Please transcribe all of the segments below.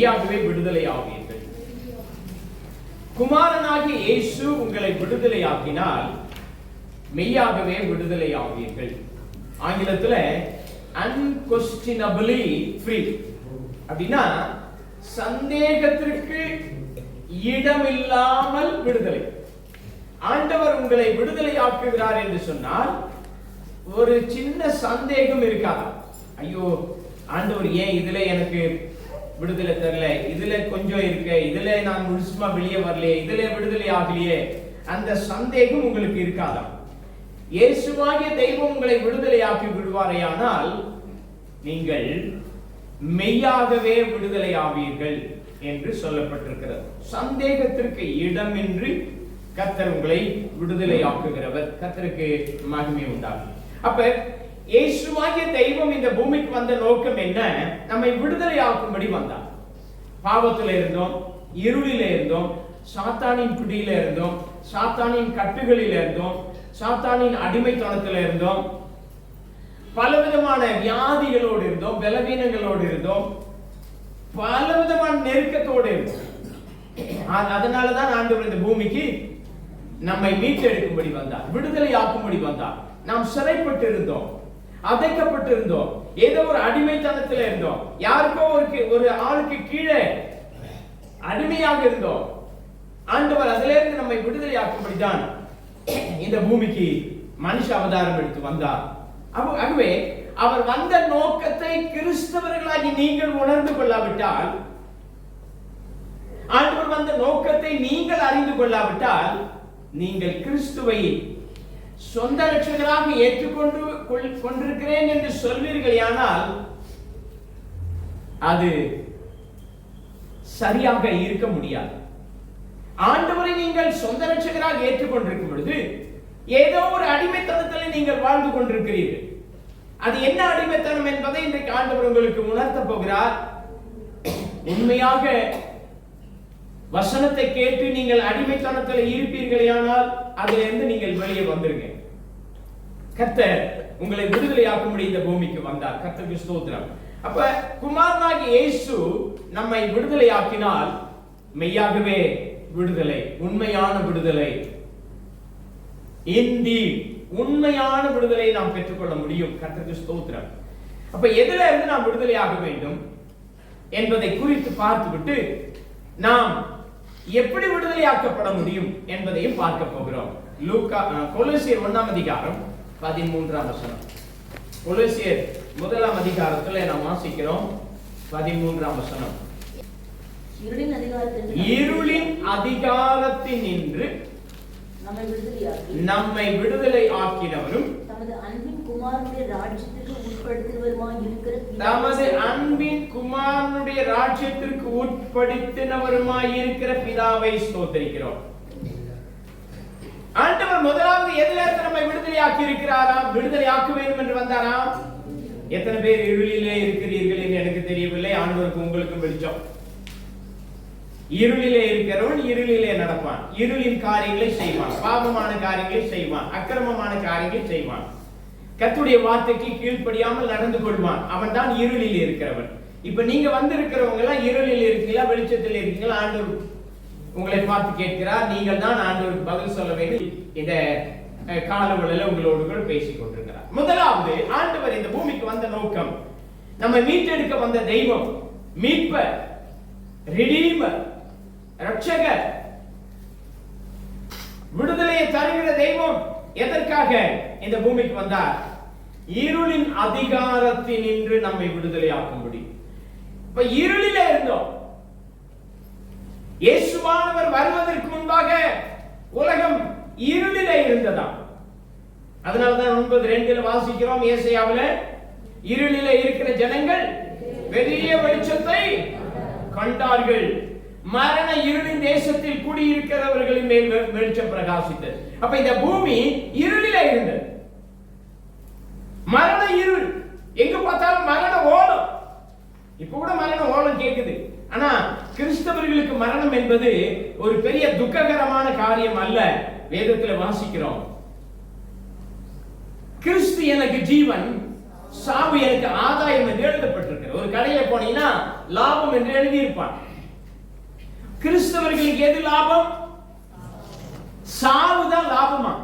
மெய்யாகவே விடுதலை ஆவீர்கள் குமாரனாகிய இயேசு உங்களை விடுதலை ஆக்கினால் மெய்யாகவே விடுதலை ஆவீர்கள் ஆங்கிலத்துல அன்கொஸ்டினபிளி ஃப்ரீ அப்படின்னா சந்தேகத்திற்கு இடமில்லாமல் விடுதலை. ஆண்டவர் உங்களை விடுதலை ஆக்குகிறார் என்று சொன்னால் ஒரு சின்ன சந்தேகம் இருக்காது? ஐயோ ஆண்டவர் ஏன் இதுல எனக்கு விடுதலை தரல இதுல கொஞ்சம் இருக்க. இதுல நான் முழுசுமா வெளியே வரலையே. இதுல விடுதலை ஆகலையே. அந்த சந்தேகம் உங்களுக்கு இருக்காதா? இயேசுவாகிய தெய்வம் உங்களை விடுதலை ஆக்கி விடுவாரேயானால் நீங்கள் மெய்யாகவே விடுதலை ஆவீர்கள் என்று சொல்லப்பட்டிருக்கிறது. சந்தேகத்திற்கு இடமின்றி கத்தர் உங்களை விடுதலை ஆக்குகிறவர் கத்தருக்கு மகிமை உண்டாகும். அப்ப இயேசுவாகிய தெய்வம் இந்த பூமிக்கு வந்த நோக்கம் என்ன? நம்மை விடுதலை ஆக்கும்படி வந்தார் பாவத்தில் இருந்தோம் இருளில இருந்தோம் சாத்தானின் பிடியில இருந்தோம் சாத்தானின் கட்டுகளில இருந்தோம் சாத்தானின் அடிமைத்தனத்தில் இருந்தோம் பலவிதமான வியாதிகளோடு இருந்தோம் பலவீனங்களோடு இருந்தோம் பலவிதமான நெருக்கத்தோடு இருந்தோம். அதனாலதான் ஆண்டவர் இந்த பூமிக்கு நம்மை மீட்டெடுக்கும்படி வந்தார் விடுதலை ஆக்கும்படி வந்தார். நாம் சிறைப்பட்டு இருந்தோம் அதைக்கப்பட்டு இருந்தோம் ஏதோ ஒரு அடிமைத்தனத்துல இருந்தோம். யாருக்கோ ஒரு ஒரு ஆளுக்கு கீழே அடிமையாக இருந்தோம். ஆண்டவர் அதிலிருந்து நம்மை விடுதலை ஆக்கும்படிதான் இந்த பூமிக்கு மனுஷ அவதாரம் எடுத்து வந்தார். ஆகவே அவர் வந்த நோக்கத்தை கிறிஸ்தவர்களாகி நீங்கள் உணர்ந்து கொள்ளாவிட்டால் ஆண்டவர் வந்த நோக்கத்தை நீங்கள் அறிந்து கொள்ளாவிட்டால் நீங்கள் கிறிஸ்துவை சொந்த ரட்சகராக ஏற்றுக்கொண்டு கொள்- கொண்டிருக்கிறேன் என்று சொல்வீர்களேயானால் அது சரியாக இருக்க முடியாது. ஆண்டவரை நீங்கள் சொந்த ரட்சகராக ஏற்றுக்கொண்டிருக்கும் பொழுது ஏதோ ஒரு அடிமைத்தனத்தில் நீங்கள் வாழ்ந்து கொண்டிருக்கிறீர்கள். அது என்ன அடிமைத்தனம் என்பதை இன்றைக்கு ஆண்டவர் உங்களுக்கு உணர்த்த போகிறார். உண்மையாக வசனத்தை கேட்டு நீங்கள் அடிமைத்தனத்தில் இருப்பீர்களேயானால் அதிலிருந்து நீங்கள் வெளியே வந்துருங்க. கத்த உங்களை விடுதலையாக்கும்படி இந்த பூமிக்கு வந்தார். கத்தருக்கு ஸ்தோத்திரம். அப்ப குமாரனாகி இயேசு நம்மை விடுதலையாக்கினால் மெய்யாகவே விடுதலை உண்மையான விடுதலை. இந்தி உண்மையான விடுதலை நாம் பெற்றுக்கொள்ள முடியும். கத்தருக்கு ஸ்தோத்திரம். அப்ப எதுல இருந்து நாம் விடுதலையாக வேண்டும் என்பதை குறித்து பார்த்துவிட்டு நாம் எப்படி விடுதலையாக்கப்பட முடியும் என்பதையும் பார்க்க போகிறோம். லூக்கா கொலோசியர் ஒண்ணாம் அதிகாரம் பதிமூன்றாம் வசனம். கொலோசியர் முதலாம் அதிகாரத்துல நாம் வாசிக்கிறோம் பதிமூன்றாம் வசனம். இருளின் அதிகாரத்திலிருந்து இருளின் நின்று நம்மை விடுதலையாக்கி விடுதலை ஆக்கினவரும் தமது அன்பின் குமாரனுடைய ராஜ்யத்திற்கு உட்படுத்துவருமாய் இருக்கிற தமது அன்பின் குமாரனுடைய ராஜ்யத்திற்கு உட்படுத்தினவருமாய் இருக்கிற பிதாவை ஸ்தோத்தரிக்கிறோம். ஆண்டவர் முதலாவது எதுல நம்மை விடுதலையாக்கி இருக்கிறாராம் விடுதலை ஆக்க வேண்டும் என்று வந்தாராம் எத்தனை பேர் இருளிலே இருக்கிறீர்கள் என்று எனக்கு தெரியவில்லை. ஆண்டவருக்கு உங்களுக்கும் வெளிச்சம். இருளிலே இருக்கிறவன் இருளிலே நடப்பான். இருளின் காரியங்களை செய்வான். பாவமான காரியங்களை செய்வான். அக்கிரமமான காரியங்களை செய்வான். கத்துடைய வார்த்தைக்கு கீழ்ப்படியாமல் நடந்து கொள்வான். அவன் தான் இருளில் இருக்கிறவன். இப்ப நீங்க வந்திருக்கிறவங்க எல்லாம் இருளில் இருக்கீங்களா வெளிச்சத்தில் இருக்கீங்களா? ஆண்டவர் உங்களை பார்த்து கேட்கிறார். நீங்கள் தான் ஆண்டவருக்கு பதில் சொல்ல வேண்டும். இந்த அஹ், உங்களோடு கூட பேசிக் கொண்டிருக்கிறார். முதலாவது ஆண்டவர் இந்த பூமிக்கு வந்த நோக்கம். நம்ம மீட்டெடுக்க வந்த தெய்வம் மீட்பர் ரிடீமர் ரட்சகர் விடுதலையை தருகிற தெய்வம் எதற்காக இந்த பூமிக்கு வந்தார்? இருளின் அதிகாரத்தினின்று நம்மை விடுதலையாக்கும்படி. இப்ப இருளில இருந்தோம். இயேசுவானவர் வருவதற்கு முன்பாக உலகம் இருளில இருந்ததாம். அதனாலதான் ஒன்பது ரெண்டுல வாசிக்கிறோம் ஏசையாவுல இருளில இருக்கிற ஜனங்கள் பெரிய வெளிச்சத்தை கண்டார்கள். மரண இருளின் தேசத்தில் குடியிருக்கிறவர்களின் மேல் வெளிச்சம் பிரகாசித்தது. அப்ப இந்த பூமி இருளில இருந்தது. மரண இருள். எங்க பார்த்தாலும் மரண ஓலம். இப்ப கூட மரண ஓலம் கேட்குது ஆனா கிறிஸ்தவர்களுக்கு மரணம் என்பது ஒரு பெரிய துக்ககரமான காரியம் அல்ல. வேதத்துல வாசிக்கிறோம். கிறிஸ்து எனக்கு ஜீவன் சாவு எனக்கு ஆதாயம் என்று எழுதப்பட்டிருக்கு ஒரு கடையில போனீங்கன்னா லாபம் என்று எழுதியிருப்பான். கிறிஸ்தவர்களுக்கு எது லாபம்? சாவுதான் லாபமா?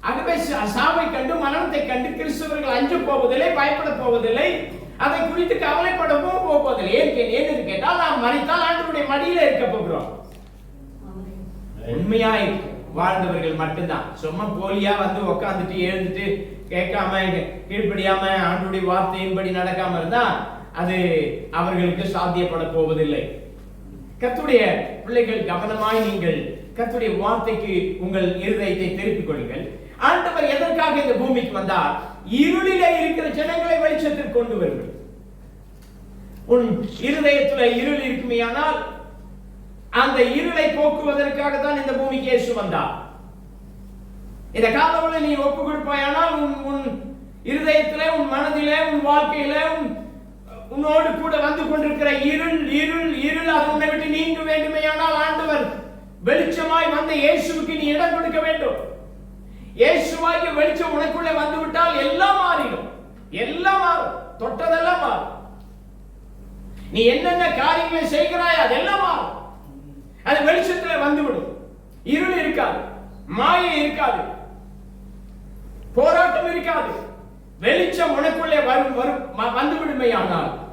ஆகவே சா- சாவை கண்டு மரணத்தை கண்டு கிறிஸ்தவர்கள் அஞ்சு போவதில்லை பயப்பட போவதில்லை. அதை குறித்து கவலைப்படவும் போவதில்லை. ஏன் கே- கேட்டால் நாம் மறைத்தால் ஆண்டவருடைய மடியில இருக்க போகிறோம். உண்மையாய் வாழ்ந்தவர்கள் மட்டும்தான். சும்மா போலியா வந்து உக்காந்துட்டு எழுந்துட்டு கேட்காம கீழ்படியாம ஆண்டுடைய வார்த்தையின்படி நடக்காம இருந்தா அது அவர்களுக்கு சாத்தியப்பட போவதில்லை. கத்துடைய பிள்ளைகள் கவனமாய் நீங்கள் கத்துடைய வார்த்தைக்கு உங்கள் இருதயத்தை திருப்பிக் கொள்ளுங்கள். ஆண்டவர் எதற்காக இந்த பூமிக்கு வந்தார்? இருளிலே இருக்கிற ஜனங்களை வெளிச்சத்தில் கொண்டு வருங்கள். உன் இருதயத்துல இருள் இருக்குமேயானால் அந்த இருளை போக்குவதற்காக தான் இந்த பூமிக்கு இயேசு வந்தார். இந்த காலவளை நீ ஒப்பு கொடுப்பாயானால் உன் உன் இருதயத்திலே உன் மனதிலே உன் வாழ்க்கையிலே உன் உன்னோடு கூட வந்து கொண்டிருக்கிற இருள் இருள் இருள் அது உன்னை விட்டு நீங்க வேண்டுமேயானால் ஆண்டவர் வெளிச்சமாய் வந்த இயேசுக்கு நீ இடம் கொடுக்க வேண்டும். இயேசுவாகிய வெளிச்சம் உனக்குள்ளே வந்து விட்டால் எல்லாம் மாறிடும். எல்லாம் மாறும். தொட்டதெல்லாம் மாறும். நீ என்னென்ன காரியங்களை செய்கிறாய் அதெல்லாம் மாறும். அது வெளிச்சத்துல வந்துவிடும். இருள் இருக்காது. மாயை இருக்காது. போராட்டம் இருக்காது. வெளிச்சம் உனக்குள்ளே வரும் வரும் வந்துவிடுமையானால் வந்து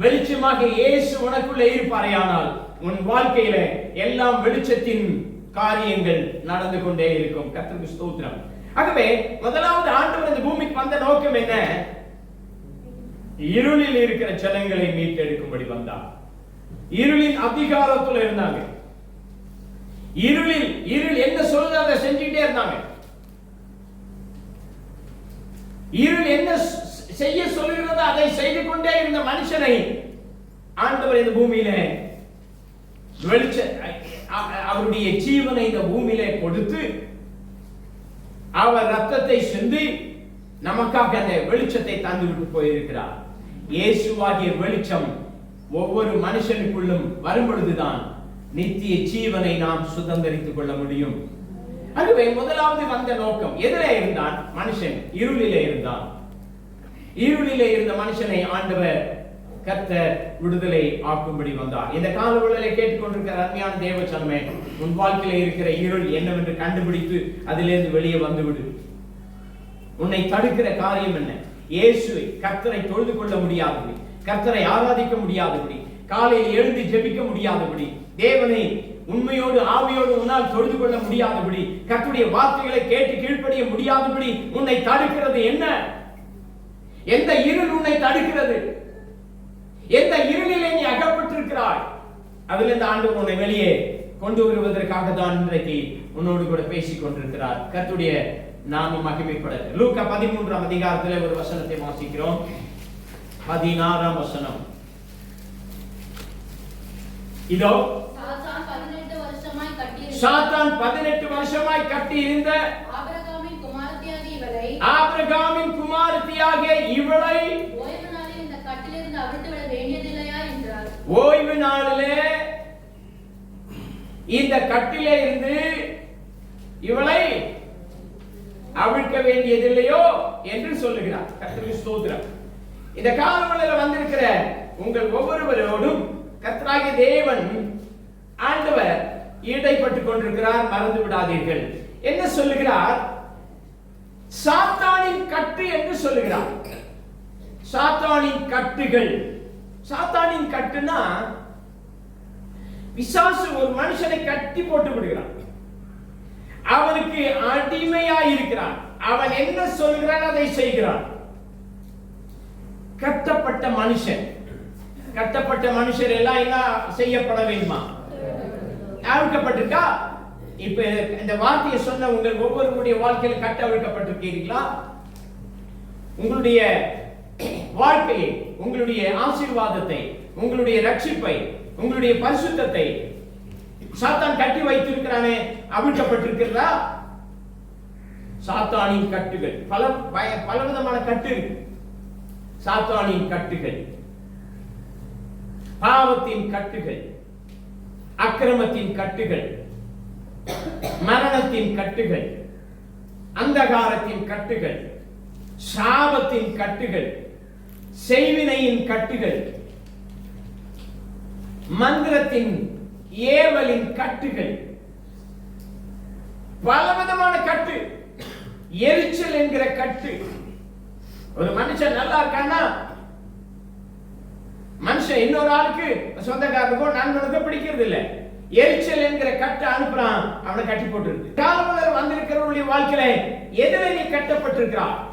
வெளிச்சமாக இயேசு உனக்குள்ளே இருப்பாரையானால் உன் வாழ்க்கையில எல்லாம் வெளிச்சத்தின் காரியங்கள் நடந்து கொண்டே இருக்கும். கத்திரிக்கு ஸ்தோத்திரம். ஆகவே முதலாவது ஆண்டவர் இந்த பூமிக்கு வந்த நோக்கம் என்ன? இருளில் இருக்கிற ஜனங்களை மீட்டெடுக்கும்படி வந்தார் இருளின் அதிகாரத்துல இருந்தாங்க. இருளில் இருள் என்ன சொல்லுதோ? அதை செஞ்சுட்டே இருந்தாங்க. இருள் என்ன செய்ய சொல்லுகிறதோ அதை செய்து கொண்டே இருந்த மனுஷனை ஆண்டவர் இந்த பூமியில வெளிச்ச அவருடைய ஜீவனை இந்த பூமியில கொடுத்து அவர் ரத்தத்தை சிந்தி நமக்காக அந்த வெளிச்சத்தை தந்து விட்டு போயிருக்கிறார். இயேசுவாகிய வெளிச்சம் ஒவ்வொரு மனுஷனுக்குள்ளும் வரும் பொழுதுதான் நித்திய ஜீவனை நாம் சுதந்திரித்துக் கொள்ள முடியும். அதுவே முதலாவது வந்த நோக்கம் எதிரே இருந்தான் மனுஷன் இருளிலே இருந்தான். இருளிலே இருந்த மனுஷனை ஆண்டவர் கத்த விடுதலை ஆக்கும்படி வந்தார். இந்த கால காலவெளியில கேட்டுக்கொண்டிருக்கிற அருமையான தேவச்சனமே உன் வாழ்க்கையில இருக்கிற இருள் என்னவென்று கண்டுபிடித்து அதிலிருந்து வெளியே வந்துவிடு. உன்னை தடுக்கிற காரியம் என்ன? இயேசுவை கர்த்தரை தொழுது கொள்ள முடியாதபடி கர்த்தரை ஆராதிக்க முடியாதபடி காலையில் எழுந்து ஜெபிக்க முடியாதபடி தேவனை உண்மையோடு ஆவியோடு உன்னால் தொழுது கொள்ள முடியாதபடி கத்துடைய வார்த்தைகளை கேட்டு கீழ்ப்படிய முடியாதபடி உன்னை தடுக்கிறது என்ன? எந்த இருள் உன்னை தடுக்கிறது? எந்த இருளிலே நீ அகப்பட்டிருக்கிறாய்? அதில் இந்த ஆண்டு உன்னை வெளியே கொண்டு வருவதற்காக தான் இன்றைக்கு உன்னோடு கூட பேசிக் கொண்டிருக்கிறார். கர்த்தருடைய நாம மகிமைப்பட லூக்கா பதிமூன்றாம் அதிகாரத்தில் ஒரு வசனத்தை வாசிக்கிறோம். பதினாறாம் வசனம். இதோ சாத்தான் பதினெட்டு வருஷமாய் கட்டி இருந்த ஆபிரகாமின் குமாரத்தியாகிய இவளை ஆபிரகாமின் குமாரத்தியாகிய இவளை ஓய்வு நாளில் இந்த வேண்டியதில்லையா என்றார். ஓய்வு நாளிலே இந்த கட்டிலே இருந்து இவளை அவிழ்க்க வேண்டியதில்லையோ என்று சொல்லுகிறார். கத்திரி ஸ்தோத்திரம். இந்த காலமலையில் வந்திருக்கிற உங்கள் ஒவ்வொருவரோடும் கர்த்தராகிய தேவன் ஆண்டவர் ஈடைப்பட்டுக் கொண்டிருக்கிறார் மறந்து விடாதீர்கள் என்ன சொல்லுகிறார். சாத்தானின் கட்டு என்று சொல்லுகிறார். சாத்தானின் கட்டுகள். சாத்தானின் கட்டுனா பிசாசு ஒரு மனுஷனை கட்டி போட்டு விடுகிறான். அவனுக்கு அடிமையா இருக்கிறான். அவன் என்ன சொல்கிறான் அதை செய்கிறான். கட்டப்பட்ட மனுஷன். கட்டப்பட்ட மனுஷர் எல்லாம் என்ன செய்யப்பட வேண்டுமா? அழுக்கப்பட்டிருக்கா இப்ப இந்த வார்த்தையை சொன்ன உங்கள் ஒவ்வொருவருடைய வாழ்க்கையில் கட்ட அழுக்கப்பட்டிருக்கீங்களா உங்களுடைய வாழ்க்கையை உங்களுடைய ஆசீர்வாதத்தை உங்களுடைய ரட்சிப்பை உங்களுடைய பரிசுத்தத்தை சாத்தான் கட்டி வைத்திருக்கிறானே அவிழ்க்கப்பட்டிருக்கிறதா சாத்தானின் கட்டுகள். பல பய- பலவிதமான கட்டு சாத்தானின் கட்டுகள். பாவத்தின் கட்டுகள். அக்கிரமத்தின் கட்டுகள். மரணத்தின் கட்டுகள். அந்தகாரத்தின் கட்டுகள். சாபத்தின் கட்டுகள். செய்வினையின் கட்டுகள். மந்திரத்தின் ஏவலின் கட்டுகள். பலவிதமான கட்டு. எரிச்சல் என்கிற கட்டு. ஒரு மனுஷன் நல்லா இருக்கான்னா மனுஷன் இன்னொரு ஆளுக்கு சொந்தக்காரனுக்கோ நண்பனுக்கோ பிடிக்கிறது இல்ல எரிச்சல் என்கிற கட்டு அனுப்புறான் அவனை கட்டி போட்டுருக்கு. காலமலர் வந்திருக்கிறவருடைய வாழ்க்கையில எதிரே நீ கட்டப்பட்டிருக்கிறான்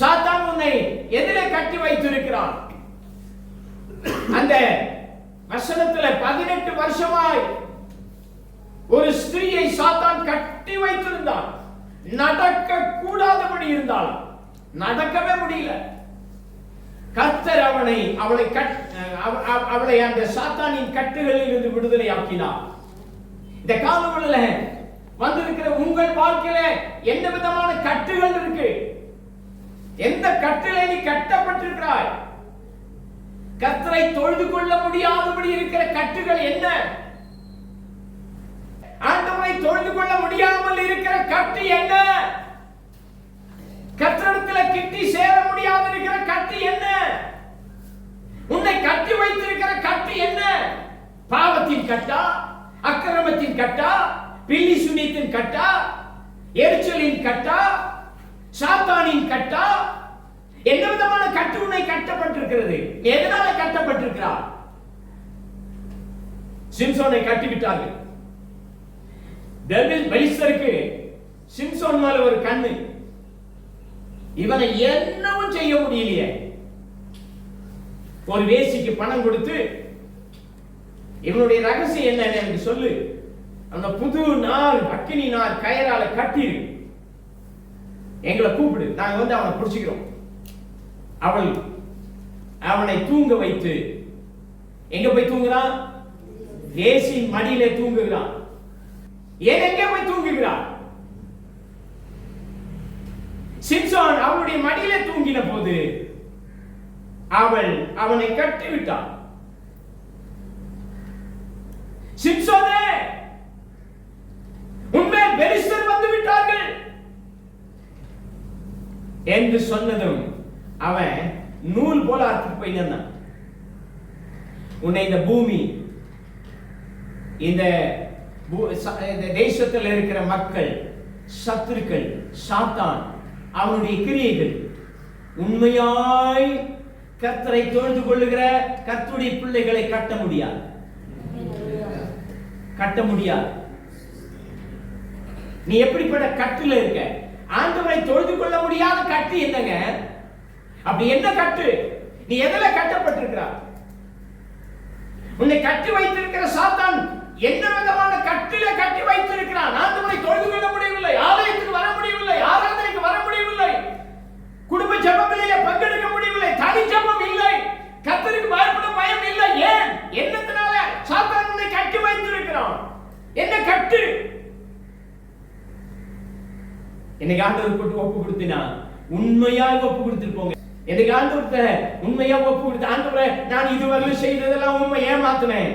சாத்தான் உன்னை எதிலே கட்டி வைத்திருக்கிறான். அந்த வசனத்துல பதினெட்டு வருஷமாய் ஒரு ஸ்திரீயை சாத்தான் கட்டி வைத்திருந்தான். நடக்க கூடாதபடி இருந்தால் நடக்கவே முடியல. கர்த்தர் அவனை அவளை கட் அவளை அந்த சாத்தானின் கட்டுகளில் இருந்து விடுதலை ஆக்கினார் இந்த காலங்களில் வந்திருக்கிற உங்கள் வாழ்க்கையில என்ன விதமான கட்டுகள் இருக்கு? எந்த கட்டில நீ கட்டப்பட்டிருக்கிறாய்? கத்தரை தொழுது கொள்ள முடியாதபடி இருக்கிற கட்டுகள் என்ன? ஆண்டவரை தொழுது கொள்ள முடியாமல் இருக்கிற கட்டு என்ன? கத்திரத்துல கிட்டி சேர முடியாத இருக்கிற கட்டு என்ன? உன்னை கட்டி வைத்திருக்கிற கட்டு என்ன? பாவத்தின் கட்டா? அக்கிரமத்தின் கட்டா? பில்லி சுனித்தின் கட்டா? எரிச்சலின் கட்டா? சாத்தானின் கட்டா என்ன விதமான கட்டு உன்னை கட்டப்பட்டிருக்கிறது? எதனால கட்டப்பட்டிருக்கிறார்? சிம்சோனை கட்டிவிட்டார்கள். டெவில் பெலிஸ்தருக்கு சிம்சோன் மேல ஒரு கண்ணு. இவனை என்னவும் செய்ய முடியலையே. ஒரு வேசிக்கு பணம் கொடுத்து இவனுடைய ரகசியம் என்னன்னு எனக்கு சொல்லு. அந்த புது நாள் அக்கினி நார் கயரால கட்டிரு. எங்களை கூப்பிடு. நாங்கள் வந்து அவனை பிடிச்சிக்கிறோம். அவள் அவனை தூங்க வைத்து எங்க போய் தூங்குறான்? வேசின் மடியிலே தூங்குகிறான். ஏன் எங்கே போய் தூங்குகிறான்? சிம்சான் அவனுடைய மடியிலே தூங்கின போது அவள் அவனை கட்டி விட்டாள் சிம்சோனே உண்மை பெலிஸ்தர் வந்து விட்டார்கள் என்று சொன்னதும் அவன் நூல் போல அறுத்துட்டு போய் நின்னான். உன்னை இந்த பூமி இந்த பூ- ச- இந்த தேசத்தில் இருக்கிற மக்கள் சத்துருக்கள் சாத்தான் அவனுடைய கிரியைகள் உண்மையாய் கர்த்தரை தொழுது கொள்ளுகிற கர்த்துடைய பிள்ளைகளை கட்ட முடியாது. கட்ட முடியாது. நீ எப்படிப்பட்ட கட்டில் இருக்க? ஆண்டவரை தொழுது கொள்ள முடியாத கட்டு என்னங்க? அப்படி என்ன கட்டு? நீ எதில் கட்டப்பட்டிருக்கிறார் உன்னை கட்டி வைத்திருக்கிற சாத்தான் என்ன விதமான கட்டில கட்டி வைத்திருக்கிறான்? ஆண்டவரை தொழுது கொள்ள முடியவில்லை ஆலயத்துக்கு வர முடியவில்லை ஆராதனைக்கு வர முடியவில்லை குடும்ப ஜபங்களிலே பங்கெடுக்க முடியவில்லை தனி ஜபம் இல்லை கத்தருக்கு பயப்பட பயம் இல்லை. ஏன்? என்னத்தினால சாத்தான் உன்னை கட்டி வைத்திருக்கிறான்? என்ன கட்டு? என்னைக்கு ஆண்டவர் போட்டு ஒப்பு கொடுத்தினா? உண்மையாக ஒப்பு கொடுத்துருப்போங்க என்னைக்கு ஆண்டவர்த்த உண்மையா ஒப்பு கொடுத்து ஆண்டவரை நான் இதுவரையிலும் செய்ததெல்லாம் உண்மை ஏமாத்தினேன்.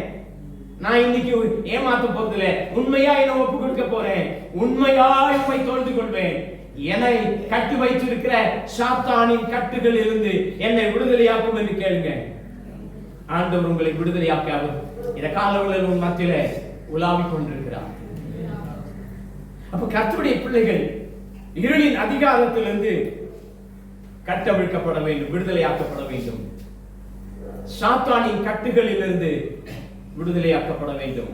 நான் இன்னைக்கு ஏமாத்த போறதில்ல. உண்மையா என்ன ஒப்பு கொடுக்க போறேன். உண்மையா உண்மை தோழ்ந்து கொள்வேன். என்னை கட்டி வைத்திருக்கிற சாத்தானின் கட்டுகள் இருந்து என்னை விடுதலையாக்கும் என்று கேளுங்க. ஆண்டவர் உங்களை விடுதலையாக்க இந்த காலங்களில் உன் மத்தியில உலாவிக் கொண்டிருக்கிறார். அப்ப கத்துடைய பிள்ளைகள் இருளின் அதிகாரத்திலிருந்து கட்டவிழ்க்கப்பட வேண்டும் விடுதலையாக்கப்பட வேண்டும். சாத்தானின் கட்டுகளிலிருந்து விடுதலையாக்கப்பட வேண்டும்.